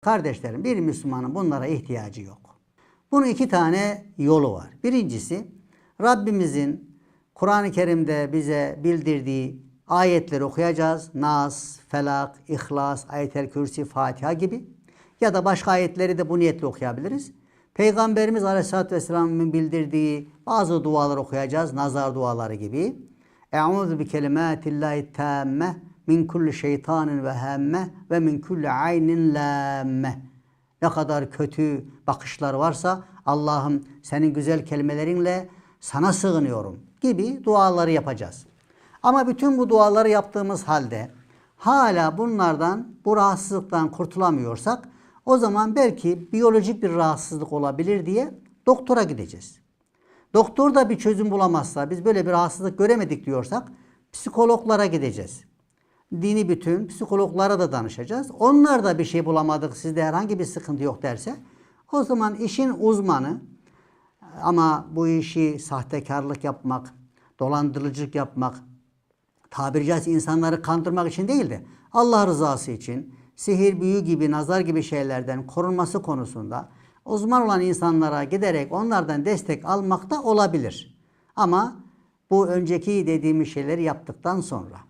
Kardeşlerim bir Müslümanın bunlara ihtiyacı yok. Bunun iki tane yolu var. Birincisi Rabbimizin Kur'an-ı Kerim'de bize bildirdiği ayetleri okuyacağız. Nas, Felak, İhlas, Ayet-el Kürsi, Fatiha gibi. Ya da başka ayetleri de bu niyetle okuyabiliriz. Peygamberimiz Aleyhisselatü Vesselam'ın bildirdiği bazı dualar okuyacağız. Nazar duaları gibi. Eûzu bi kelimâtillâhi tâmme min kulli şeytanin ve hemme ve min kulli aynin lâmme. Ne kadar kötü bakışlar varsa Allah'ım senin güzel kelimelerinle sana sığınıyorum gibi duaları yapacağız. Ama bütün bu duaları yaptığımız halde hala bunlardan, bu rahatsızlıktan kurtulamıyorsak o zaman belki biyolojik bir rahatsızlık olabilir diye doktora gideceğiz. Doktor da bir çözüm bulamazsa, biz böyle bir rahatsızlık göremedik diyorsak psikologlara gideceğiz. Dini bütün psikologlara da danışacağız. Onlar da bir şey bulamadık, sizde herhangi bir sıkıntı yok derse o zaman işin uzmanı ama bu işi sahtekarlık yapmak, dolandırıcılık yapmak, tabiri caizse insanları kandırmak için değil de Allah rızası için sihir, büyü gibi, nazar gibi şeylerden korunması konusunda uzman olan insanlara giderek onlardan destek almak da olabilir. Ama bu önceki dediğimiz şeyleri yaptıktan sonra.